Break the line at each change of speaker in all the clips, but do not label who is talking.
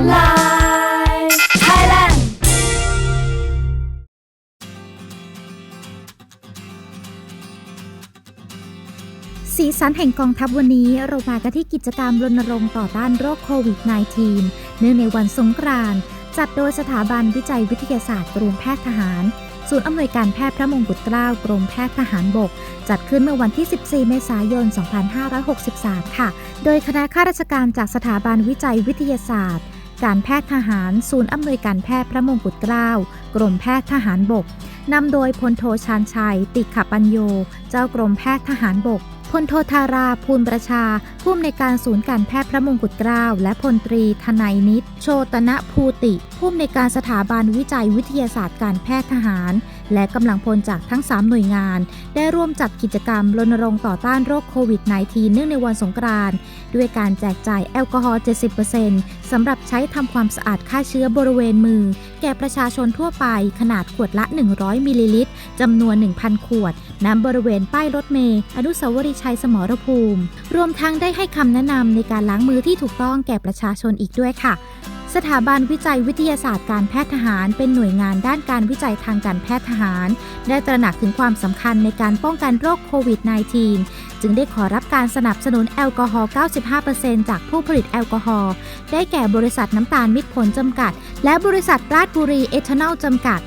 อนไลน์ Thailand
สีสันแห่งกองทัพวันนี้ เรามากันที่กิจกรรมรณรงค์ต่อต้านโรคโควิด -19 เนื่องในวันสงกรานต์จัดโดยสถาบันวิจัยวิทยาศาสตร์กรมแพทย์ทหาร ศูนย์อำนวยการแพทย์พระมงกุฎเกล้ากรมแพทย์ทหารบก จัดขึ้นเมื่อวันที่ 14 เมษายน 2563 ค่ะ โดยคณะข้าราชการจากสถาบันวิจัยวิทยาศาสตร์ การแพทย์ทหาร ศูนย์อำนวยการแพทย์พระมงกุฎเกล้า กรมแพทย์ทหารบก นำโดยพลโทชานชัย ติขปัญโย เจ้ากรมแพทย์ทหารบกพลโทธาราภูลประชา ผู้อำนวยการศูนย์การแพทย์พระมงกุฎเกล้า และพลตรีทนายนิตโชตนะภูติ ผู้อำนวยการสถาบันวิจัยวิทยาศาสตร์การแพทย์ทหาร และกำลังพลจากทั้ง 3 หน่วยงาน ได้ร่วมจัดกิจกรรมรณรงค์ต่อต้านโรคโควิด -19 เนื่องในวันสงกรานต์ด้วยการแจกจ่ายแอลกอฮอล์ 70%สำหรับใช้ทำความสะอาดฆ่าเชื้อบริเวณมือ แก่ประชาชนทั่วไปขนาดขวดละ 100 มิลลิลิตรจำนวน 1,000 ขวดณบริเวณป้ายรถเมล์อนุสาวรีย์ชัยสมรภูมิ รวมทั้งได้ให้คำแนะนำในการล้างมือที่ถูกต้องแก่ประชาชนอีกด้วยค่ะ สถาบันวิจัยวิทยาศาสตร์การแพทย์ทหาร เป็นหน่วยงานด้านการวิจัยทางการแพทย์ทหาร ได้ตระหนักถึงความสำคัญในการป้องกันโรคโควิด -19 จึงได้ขอรับการสนับสนุนแอลกอฮอล์ 95%จากผู้ผลิตแอลกอฮอล์ ได้แก่บริษัทน้ำตาลมิตรผลจำกัด และบริษัทราชบุรีเอทานอลจำกัด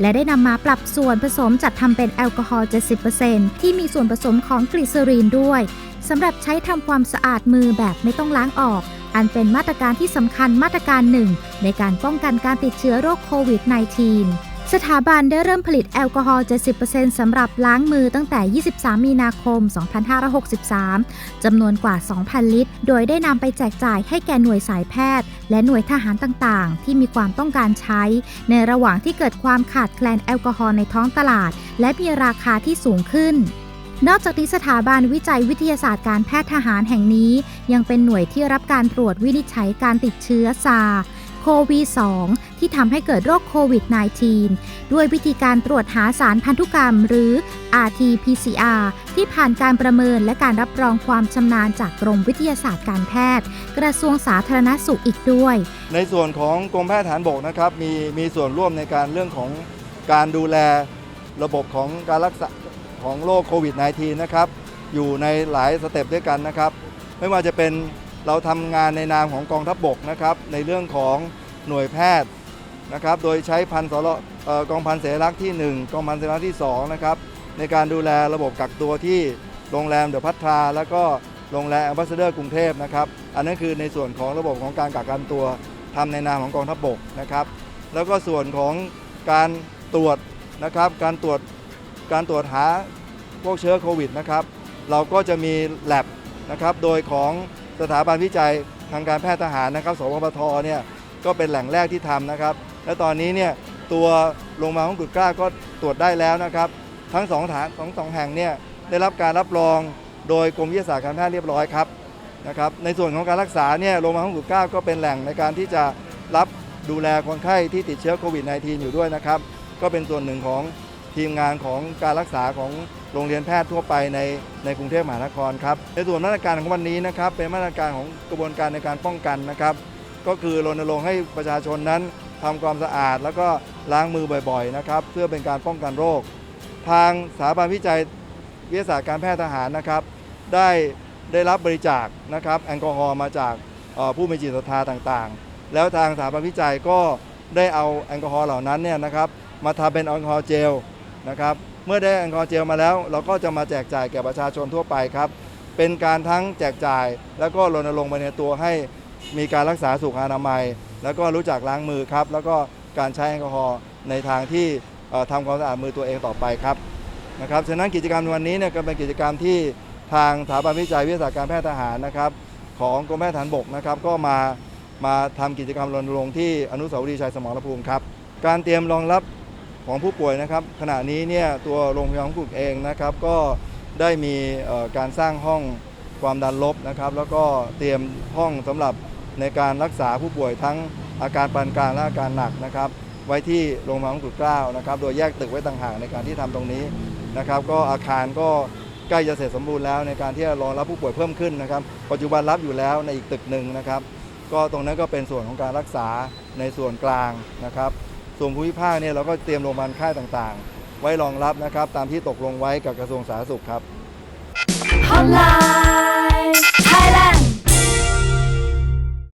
และได้นำมาปรับส่วนผสมจัดทำเป็นแอลกอฮอล์ 70%ที่มีส่วนผสมของกลีเซอรีนด้วยสำหรับใช้ทำความสะอาดมือแบบไม่ต้องล้างออก อันเป็นมาตรการที่สำคัญมาตรการหนึ่ง ในการป้องกันการติดเชื้อโรคโควิด -19 สถาบันได้เริ่มผลิตแอลกอฮอล์ 70%สำหรับล้างมือตั้งแต่ 23 มีนาคม 2563 จำนวนกว่า 2,000 ลิตร โดยได้นำไปแจกจ่ายให้แก่หน่วยสายแพทย์ และหน่วยทหารต่างๆ ที่มีความต้องการใช้ ในระหว่างที่เกิดความขาดแคลนแอลกอฮอล์ในท้องตลาด และมีราคาที่สูงขึ้น นอกจากนี้สถาบันวิจัยวิทยาศาสตร์การแพทย์ทหารแห่งนี้ ยังเป็นหน่วยที่รับการตรวจวินิจฉัยการติดเชื้อซาโควี2ที่ทำให้เกิดโรคโควิด -19 ด้วยวิธีการตรวจหาสารพันธุกรรมหรือ RT-PCR ที่ผ่านการประเมินและการรับรองความชำนาญจากกรมวิทยาศาสตร์การแพทย์ กระทรวงสาธารณสุขอีกด้วย
ในส่วนของกรมแพทย์ฐานบกนะครับมีมีส่วนร่วมในการเรื่องของการดูแลระบบของการรักษา ของโรคโควิด -19 นะครับอยู่ในหลายสเต็ปด้วยกันนะครับ ไม่ว่าจะเป็นเราทำงานในนามของกองทัพบบกนะครับในเรื่องของหน่วยแพทย์นะครับโดยใช้พันสรกองพันเสรักษ์ที่ 1 กองพันเสรักษ์ที่ 2 นะครับในการดูแลระบบกักตัวที่โรงแรมเดอะพัทรา แล้วก็โรงแรมแอมบาสเดอร์กรุงเทพนะครับอันนั้นคือในส่วนของระบบของการกักกันตัวทำในนามของกองทัพบบกนะครับ แล้วก็ส่วนของการตรวจนะครับการตรวจ การตรวจหาพวกเชื้อโควิดนะครับ เราก็จะมีแ a บนะครับ โดยของสถาบันวิจัยทางการแพทย์ทหารนะครับ สวพทเนี่ยก็เป็นแหล่งแรกที่ทำนะครับ และตอนนี้เนี่ยตัวโรงพยาบาลของกุฎกล้าก็ตรวจได้แล้วนะครับ ทั้งสองฐานสองสองแห่งเนี่ยได้รับการรับรองโดยกรมวิทยาศาสตร์การแพทย์เรียบร้อยครับนะครับ ในส่วนของการรักษาเนี่ยโรงพยาบาลพระมงกุฎเกล้าก็เป็นแหล่งในการที่จะรับดูแลคนไข้ที่ติดเชื้อโควิด -19 อยู่ด้วยนะครับ ก็เป็นส่วนหนึ่งของ ทีมงานของการรักษาของโรงเรียนแพทย์ทั่วไปในในกรุงเทพมหานครครับในส่วนมาตรการของวันนี้นะครับ เป็นมาตรการของกระบวนการในการป้องกันนะครับ ก็คือรณรงค์ให้ประชาชนนั้นทำความสะอาด แล้วก็ล้างมือบ่อยๆนะครับเพื่อเป็นการป้องกันโรค ทางสถาบันวิจัยวิทยาศาสตร์การแพทย์ทหารนะครับ ได้ได้รับบริจาคนะครับแอลกอฮอล์มาจากผู้มีจิตศรัทธาต่างๆ แล้วทางสถาบันวิจัยก็ได้เอาแอลกอฮอล์เหล่านั้นเนี่ยนะครับมาทำเป็นแอลกอฮอล์เจล นะครับ เมื่อได้แอลกอฮอล์เจลมาแล้ว เราก็จะมาแจกจ่ายแก่ประชาชนทั่วไปครับ เป็นการทั้งแจกจ่าย แล้วก็รณรงค์ไปในตัวให้มีการรักษาสุขอนามัย แล้วก็รู้จักล้างมือครับ แล้วก็การใช้แอลกอฮอล์ในทางที่ทำความสะอาดมือตัวเองต่อไปครับนะครับฉะนั้นกิจกรรมในวันนี้เนี่ยก็เป็นกิจกรรมที่ทางสถาบันวิจัยวิทยาศาสตร์การแพทย์ทหารนะครับ ของกรมแพทย์ทหารบกนะครับ ก็มามาทำกิจกรรมรณรงค์ที่อนุสาวรีย์ชัยสมรภูมิครับ การเตรียมรองรับ ของผู้ป่วยนะครับ ขณะนี้เนี่ยตัวโรงพยาบาลกลุ่มเองนะครับ ก็ได้มีการสร้างห้องความดันลบนะครับ แล้วก็เตรียมห้องสำหรับในการรักษาผู้ป่วยทั้งอาการปานกลางและอาการหนักนะครับ ไว้ที่โรงพยาบาลของกุฎเกล้านะครับ โดยแยกตึกไว้ต่างหากในการที่ทำตรงนี้นะครับ ก็อาคารก็ใกล้จะเสร็จสมบูรณ์แล้วในการที่จะรองรับผู้ป่วยเพิ่มขึ้นนะครับ ปัจจุบันรับอยู่แล้วในอีกตึกหนึ่งนะครับ ก็ตรงนั้นก็เป็นส่วนของการรักษาในส่วนกลางนะครับ ส่วนภูมิภาคเนี่ยเราก็เตรียมโรงพยาบาลค่ายต่างๆ ไว้รองรับนะครับ ตามที่ตกลงไว้กับกระทรวงสาธารณสุขครับ
Hotline